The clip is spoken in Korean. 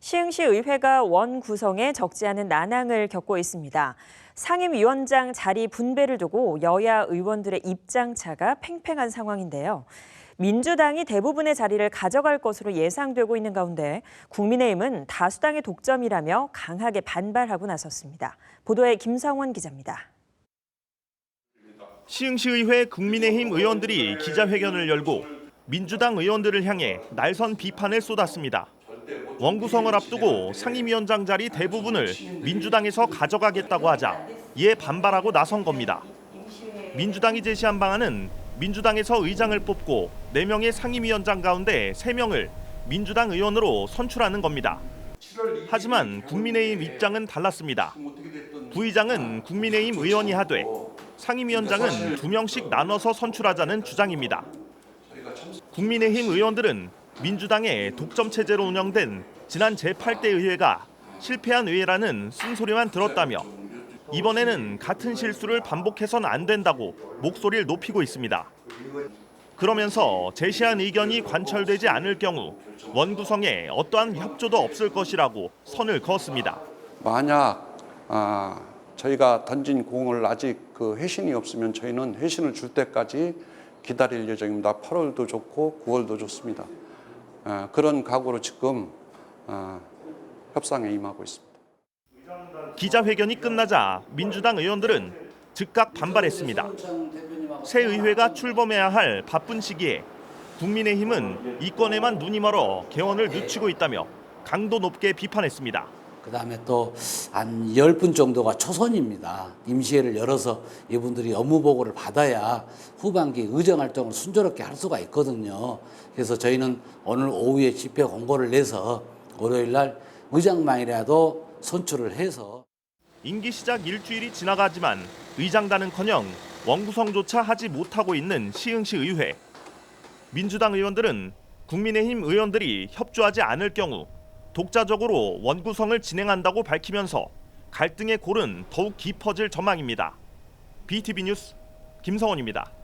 시흥시 의회가 원 구성에 적지 않은 난항을 겪고 있습니다. 상임위원장 자리 분배를 두고 여야 의원들의 입장 차가 팽팽한 상황인데요. 민주당이 대부분의 자리를 가져갈 것으로 예상되고 있는 가운데 국민의힘은 다수당의 독점이라며 강하게 반발하고 나섰습니다. 보도에 김성원 기자입니다. 시흥시의회 국민의힘 의원들이 기자회견을 열고 민주당 의원들을 향해 날선 비판을 쏟았습니다. 원구성을 앞두고 상임위원장 자리 대부분을 민주당에서 가져가겠다고 하자 이에 반발하고 나선 겁니다. 민주당이 제시한 방안은 민주당에서 의장을 뽑고 4명의 상임위원장 가운데 3명을 민주당 의원으로 선출하는 겁니다. 하지만 국민의힘 입장은 달랐습니다. 부의장은 국민의힘 의원이 하되 상임위원장은 두 명씩 나눠서 선출하자는 주장입니다. 국민의힘 의원들은 민주당의 독점 체제로 운영된 지난 제8대 의회가 실패한 의회라는 쓴소리만 들었다며 이번에는 같은 실수를 반복해서는 안 된다고 목소리를 높이고 있습니다. 그러면서 제시한 의견이 관철되지 않을 경우 원구성에 어떠한 협조도 없을 것이라고 선을 그었습니다. 만약 아, 저희가 던진 공을 아직 그 회신이 없으면 저희는 회신을 줄 때까지 기다릴 예정입니다. 8월도 좋고 9월도 좋습니다. 아, 그런 각오로 지금 아, 협상에 임하고 있습니다. 기자회견이 끝나자 민주당 의원들은 즉각 반발했습니다. 새 의회가 출범해야 할 바쁜 시기에 국민의힘은 이권에만 눈이 멀어 개원을 늦추고 있다며 강도 높게 비판했습니다. 그 다음에 또 한 열 분 정도가 초선입니다. 임시회를 열어서 이분들이 업무 보고를 받아야 후반기 의정 활동을 순조롭게 할 수가 있거든요. 그래서 저희는 오늘 오후에 집회 공고를 내서 월요일 날 의장만이라도 선출을 해서 임기 시작 일주일이 지나가지만 의장단은커녕 원구성조차 하지 못하고 있는 시흥시 의회. 민주당 의원들은 국민의힘 의원들이 협조하지 않을 경우 독자적으로 원구성을 진행한다고 밝히면서 갈등의 골은 더욱 깊어질 전망입니다. BTV 뉴스 김성원입니다.